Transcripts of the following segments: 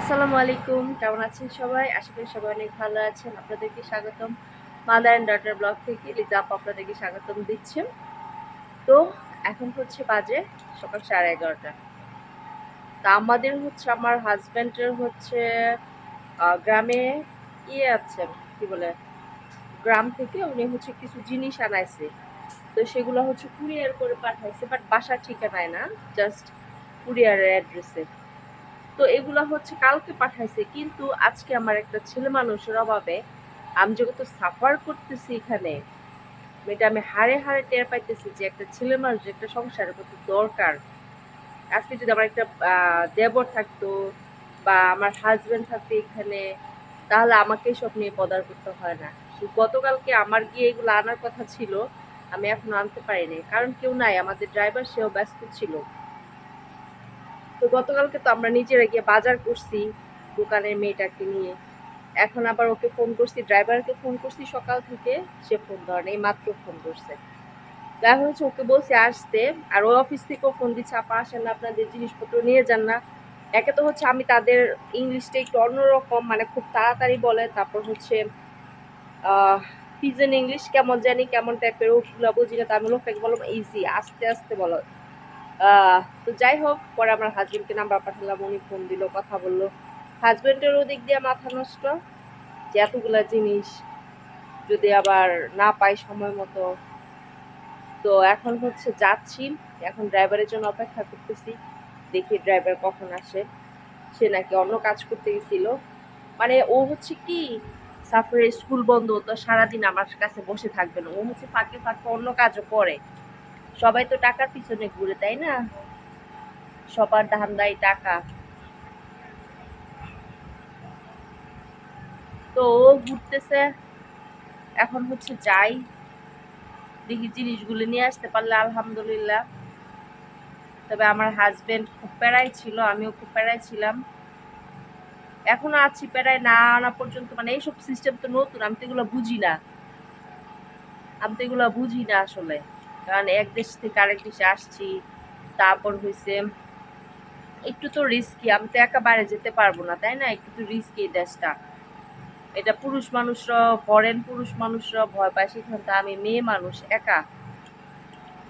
আসসালামু আলাইকুম। কেমন আছেন সবাই? আশা করি সবাই অনেক ভালো আছেন। আপনাদেরকে স্বাগতম মাদার অ্যান্ড ডটার ব্লগ থেকে। লিজা আপু আপনাদেরকে স্বাগতম দিচ্ছেন তো এখন হচ্ছে বাজে সকাল সাড়ে এগারোটা। তা আমাদের হচ্ছে আমার হাজব্যান্ডের হচ্ছে গ্রামে ইয়ে আছে কি বলে, গ্রাম থেকে উনি হচ্ছে কিছু জিনিস আনাইছে। তো সেগুলো হচ্ছে কুরিয়ার করে পাঠাইছে বাট বাসার ঠিকানায় না জাস্ট কুরিয়ারের অ্যাড্রেসে তো এগুলো হচ্ছে কালকে পাঠাইছে। কিন্তু আজকে আমার একটা ছেলে মানুষের অভাবে আমি যেহেতু সাফার করতেছি এখানে, এটা আমি হাড়ে হাড়ে টের পাইতেছি যে একটা ছেলে মানুষ একটা সংসারে কত দরকার। আজকে যদি আমার একটা দেবর থাকতো বা আমার হাজবেন্ড থাকতো এখানে, তাহলে আমাকে সব নিয়ে পদার করতে হয় না। গতকালকে আমার গিয়ে এগুলো আনার কথা ছিল, আমি এখনও আনতে পারিনি। কারণ কেউ নাই, আমাদের ড্রাইভার সেও ব্যস্ত ছিল। তো গতকালকে তো আমরা নিজেরা গিয়ে বাজার করছি দোকানের মেয়েটাকে নিয়ে। এখন আবার ওকে ফোন করছি, ড্রাইভারকে ফোন করছি সকাল থেকে, সে ফোন ধরে এই মাত্র ফোন করছে দেখা হচ্ছে ওকে বলছে আসতে, আর ওই অফিস থেকেও ফোন দিচ্ছে, আপা, আসেন না, আপনাদের জিনিসপত্র নিয়ে যান না। একে তো হচ্ছে আমি তাদের ইংলিশটা একটু অন্যরকম মানে খুব তাড়াতাড়ি বলে, তারপর হচ্ছে পিজন ইংলিশ কেমন জানি, কেমন টাইপের ওগুলো বুঝি না তার লোকটাকে বললাম ইজি আস্তে আস্তে বলো। তো যাই হোক, পরে আমার হাজবেন্ডকে নাম্বার পাঠালাম, উনি ফোন দিল, কথা বলল। হাজবেন্ডের দিক দিয়ে মাথা নষ্ট, যে এতগুলা জিনিস যদি আবার না পাই সময় মতো। তো এখন হচ্ছে যাচ্ছি, এখন ড্রাইভারের জন্য অপেক্ষা করতেছি, দেখি ড্রাইভার কখন আসে। সে নাকি অন্য কাজ করতে গেছিল। মানে ও হচ্ছে কি সাফারের স্কুল বন্ধ, তো সারাদিন আমার কাছে বসে থাকবে না। ও হচ্ছে ফাঁকে ফাঁকে অন্য কাজও করে। সবাই তো টাকার পিছনে ঘুরে, তাই না? সবার ধান্দাই টাকা। তো ও ঘুরতেছে, এখন হচ্ছে যাই। দেখি জিনিসগুলো নিয়ে আসতে পারলে, আলহামদুলিল্লাহ। তবে আমার হাজবেন্ড খুব প্যারাই ছিল, আমিও খুব প্যারাই ছিলাম। এখনও আছি প্যারায়, না আনা পর্যন্ত মানে এইসব সিস্টেম তো নতুন, আমি তো এগুলো বুঝি না। আমি তো এগুলো বুঝি না আসলে। কারণ এক দেশ থেকে আরেক দেশে আসছি, তারপর হয়েছে একটু তো রিস্কি আমি তো একা বাইরে যেতে পারব না, তাই না? একটু তো রিস্কি দেশটা। এটা পুরুষ মানুষরা ফরেন পুরুষ মানুষরা ভয় পায় সেখানে তো আমি মেয়ে মানুষ, একা।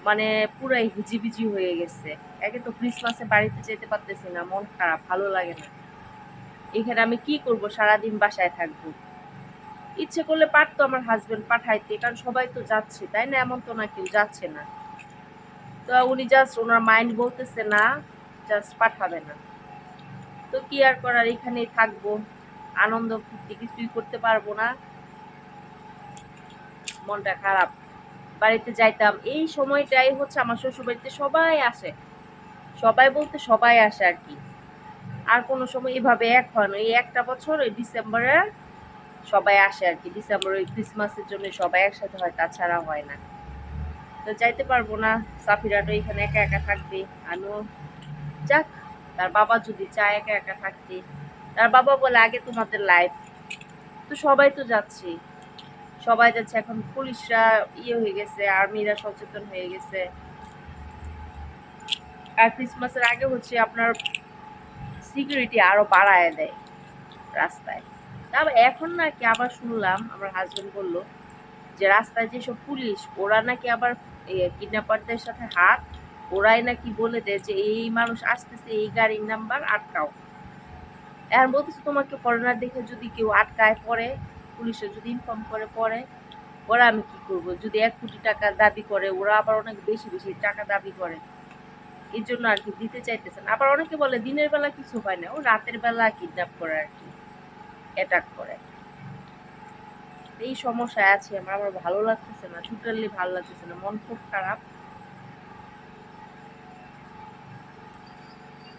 মানে পুরাই হিজিবিজি হয়ে গেছে। একে তো ক্রিসমাসে বাড়িতে যেতে পারতেছি না, মন খারাপ, ভালো লাগে না। এখানে আমি কি করব? সারাদিন বাসায় থাকব। ইচ্ছে করলে পারতো আমার হাজবেন্ড পাঠাইতে, কারণ সবাই তো যাচ্ছে, তাই না? এমন তো না কেউ যাচ্ছে না। তো উনি জাস্ট ওনার মাইন্ড বলতেছে, না জাস্ট পাঠাবে না। তো কি আর করার? এখানেই থাকব। আনন্দ ফুর্তি কিছুই করতে পারব না। মনটা খারাপ। বাড়িতে যাইতাম। এই সময়টাই হচ্ছে আমার শ্বশুর বাড়িতে সবাই আসে। সবাই বলতে সবাই আসে আর কি। আর কোনো সময় এভাবে এক হয় না। এই একটা বছর ওই ডিসেম্বরে সবাই আসে আর কি। ডিসেম্বর ওই ক্রিসমাসের জন্য সবাই একসাথে হয়, তাছাড়া হয় না। তো যাইতে পারব না সাফিরাটো এখানে একা একা থাকবে, আমিও যাক, তার বাবা যদি চায় একা একা থাকতে। তার বাবা বলে, আগে তোমাদের লাইফ তো সবাই তো যাচ্ছে। সবাই যাচ্ছে, এখন পুলিশরা ইয়ে হয়ে গেছে, আর্মিরা সচেতন হয়ে গেছে। আর ক্রিসমাসের আগে হচ্ছে আপনার সিকিউরিটি আরও বাড়ায় দেয় রাস্তায়। তারপর এখন নাকি আবার শুনলাম, আমার হাজবেন্ড বলল যে রাস্তায় যেসব পুলিশ, ওরা নাকি আবার কিডন্যাপারদের সাথে হাত, ওরাই নাকি বলে দেয় যে এই মানুষ আসতেছে, এই গাড়ির নাম্বার আটকাও। এখন বলতেছে তোমাকে ফরেনার দেখে যদি কেউ আটকায় পরে পুলিশে যদি ইনফর্ম করে পরে ওরা আমি কি করব? যদি এক কোটি টাকা দাবি করে, ওরা আবার অনেক বেশি বেশি টাকা দাবি করে। এই জন্য আর কি দিতে চাইতেছেন আবার অনেকে বলে দিনের বেলা কিছু হয় না, ও রাতের বেলা কিডন্যাপ করে আর কি। অ্যাটাক করে। এই সমস্যায় আছে আমার আমার ভালো লাগতেছে না টোটালি ভালো লাগতেছে না, মন খুব খারাপ।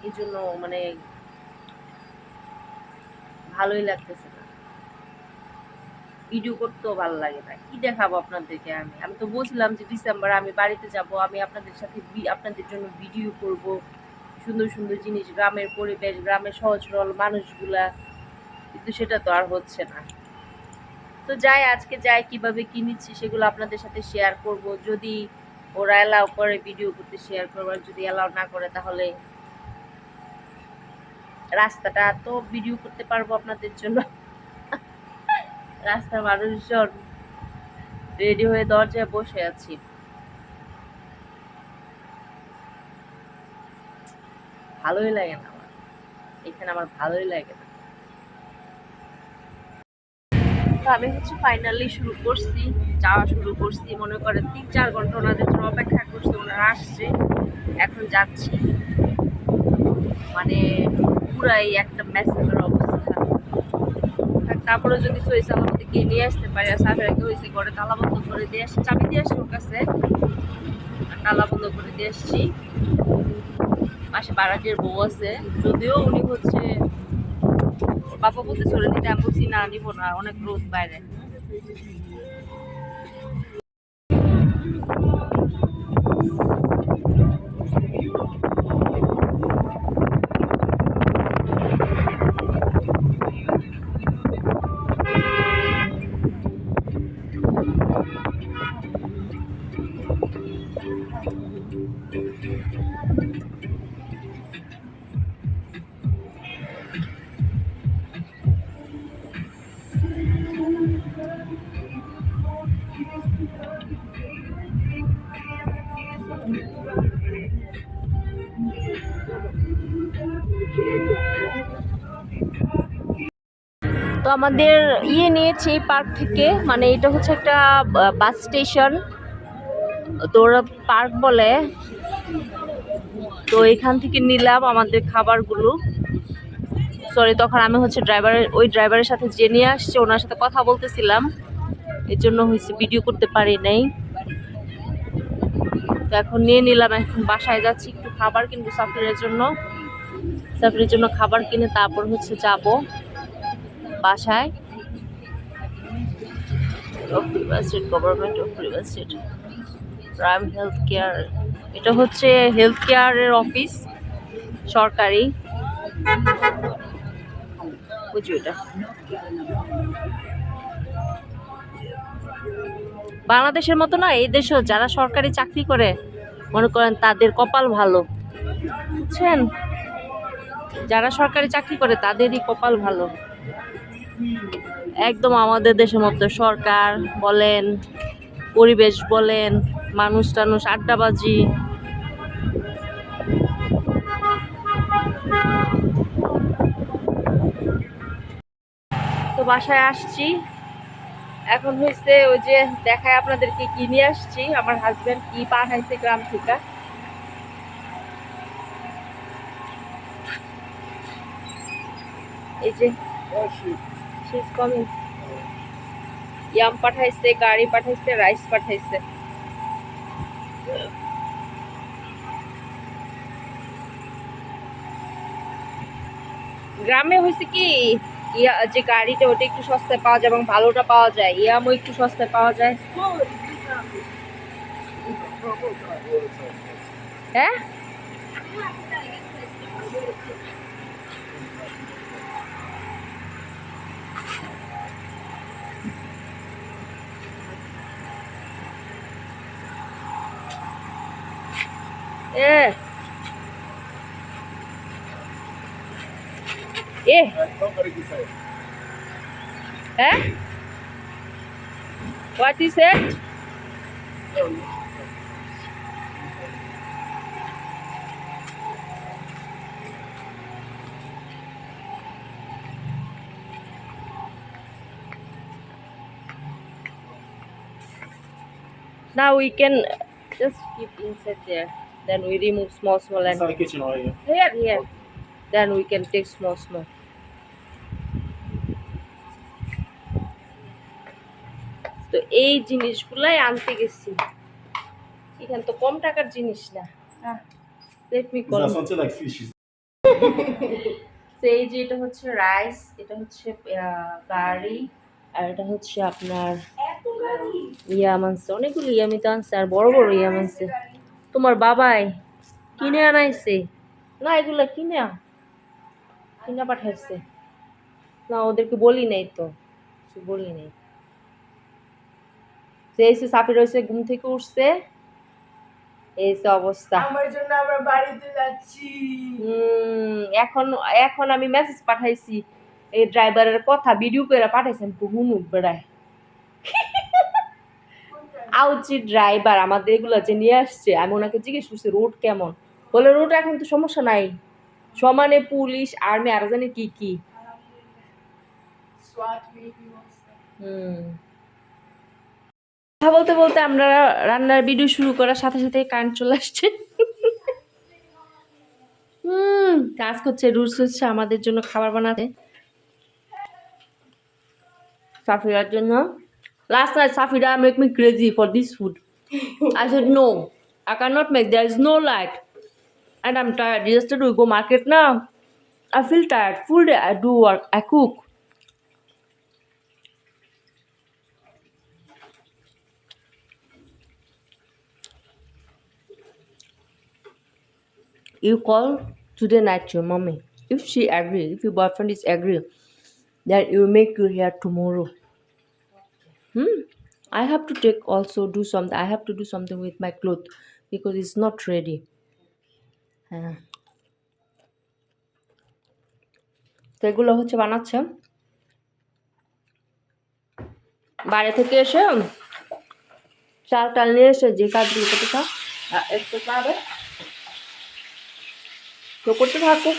এই জন্য মানে ভালোই লাগতেছে না। ভিডিও করতেও ভালো লাগে না। কি দেখাবো আপনাদেরকে আমি? আমি তো বলছিলাম যে ডিসেম্বর আমি বাড়িতে যাব, আমি আপনাদের সাথে আপনাদের জন্য ভিডিও করব। সুন্দর সুন্দর জিনিস, গ্রামের পরিবেশ, গ্রামের সহজ সরল মানুষগুলা কিন্তু সেটা তো আর হচ্ছে না। তো যাই, আজকে যাই, কীভাবে কি নিচ্ছি সেগুলো আপনাদের সাথে শেয়ার করব। যদি ওরা অ্যালাউ করে ভিডিও করতে শেয়ার করবার যদি অ্যালাউ না করে, তাহলে রাস্তাটা তো ভিডিও করতে পারব আপনাদের জন্য। রাস্তার মানুষজন রেডি হয়ে দরজায় বসে আছি। ভালোই লাগে না আমার। এখানে আমার ভালোই লাগে না তো আমি হচ্ছে ফাইনালি শুরু করছি, যাওয়া শুরু করছি। মনে করেন তিন চার ঘণ্টা ওনাদের জন্য অপেক্ষা করছি, ওনারা আসছে। এখন যাচ্ছি। মানে পুরাই একটা মেসেজের অবস্থা। তারপরে যদি সই সালামতে গিয়ে নিয়ে আসতে পারি, আর সাফেরাকে হয়েছে, ঘরে তালা বন্ধ করে দিয়ে আসছি, চাবি দিয়ে আসছি ওর কাছে। আর তালা বন্ধ করে দিয়ে আসছি। পাশে বারাটির বউ আছে। যদিও উনি হচ্ছে বাবা বলতে চলে নিতে আমি বলছি না নিবো না অনেক রোদ বাইরে। তো আমাদের ইয়ে নিয়েছে এই পার্ক থেকে মানে এটা হচ্ছে একটা বাস স্টেশন, তো ওরা পার্ক বলে। তো এখান থেকে নিলাম আমাদের খাবারগুলো। সরি তখন আমি হচ্ছে ড্রাইভারের ওই ড্রাইভারের সাথে যে নিয়ে আসছে, ওনার সাথে কথা বলতেছিলাম। এর জন্য হয়েছে ভিডিও করতে পারি নাই। তো এখন নিয়ে নিলাম, এখন বাসায় যাচ্ছি, একটু খাবার কিনবো সাফরিনের জন্য। সাফরিনের জন্য খাবার কিনে তারপর হচ্ছে যাব। বাসায়। Of river state government of river health care এটা হচ্ছে হেলথ অফিস সরকারি। বুঝি এটা বাংলাদেশের মতো না, এই দেশেও যারা সরকারি চাকরি করে, মনে করেন তাদের কপাল ভালো। বুঝছেন? যারা সরকারি চাকরি করে, তাদেরই কপাল ভালো। একদম আমাদের দেশের মতো সরকার বলেন, পরিবেশ বলেন, মানুষ টানুষ, আড্ডাবাজি। তো বাসায় আসছি। এখন হয়েছে ওই যে দেখায় আপনাদেরকে কি নিয়ে আসছি। আমার হাজব্যান্ড কি পাঠাইছে গ্রাম থেকে। এই যে ইয়াম পাঠাইছে গাড়ি পাঠাইছে রাইস পাঠাইছে। গ্রামে হয়েছে কি, ইয়া, যে গাড়িটা ওটা একটু সস্তায় পাওয়া যায় এবং ভালোটা পাওয়া যায়। ইয়ামও একটু সস্তায় পাওয়া যায়। হ্যাঁ? এ এ হ্যাঁ What is it? Now we can just keep inside there. Then we remove small, small and Inside kitchen area. here, here. Then we can take small, small. তো এই জিনিসগুলাই আনতে গেছি এখানে তো কম টাকার জিনিস না লেট মি কল এই যে এটা হচ্ছে রাইস এটা হচ্ছে আহ, কারি আর এটা হচ্ছে আপনার ইয়া মানছে অনেকগুলো ইয়ামি তো আনছে আর বড় বড় ইয়া মানছে তোমার বাবাই কিনে আনাইছে। না এগুলা কিনে কিনে পাঠাইছে। না ওদেরকে বলি নাই তো। বলি নাই। সে এসে সাফি রয়েছে ঘুম থেকে উঠছে এই অবস্থা। আমার জন্য আমরা বাড়িতে যাচ্ছি। হুম, এখন এখন আমি মেসেজ পাঠাইছি। এই ড্রাইভারের কথা ভিডিও করে পাঠাইছেন হুনু বেড়ায় আউচি ড্রাইভার আমাদের এগুলো যে নিয়ে আসছে আমি ওনাকে জিজ্ঞেস করছি রোড কেমন? বলে রোড এখন তো সমস্যা নাই। সমানে পুলিশ আর্মি আরও জানি কি কি। হুম। কথা বলতে বলতে আমরা রান্নার ভিডিও শুরু করার সাথে সাথে কারেন্ট চলে আসছে। হুম কাজ করছে রুলস হচ্ছে আমাদের জন্য খাবার বানাতে। সাফিরার জন্য। Last night, Safida make me crazy for this food. I said, no, I cannot make. There is no light. And I'm tired. Yesterday we go market now. I feel tired. Full day I do work. I cook. You call today night your mommy. If she agree, if your boyfriend is agree, then you make you here tomorrow. I have to take also do something i have to do something with my clothes because it's not ready হ্যাঁ তো এগুলো হচ্ছে বানাচ্ছে বাইরে থেকে এসে চাল টাল নিয়ে এসে যে কাজগুলো করতে একটু পাবে তো করতে থাকুক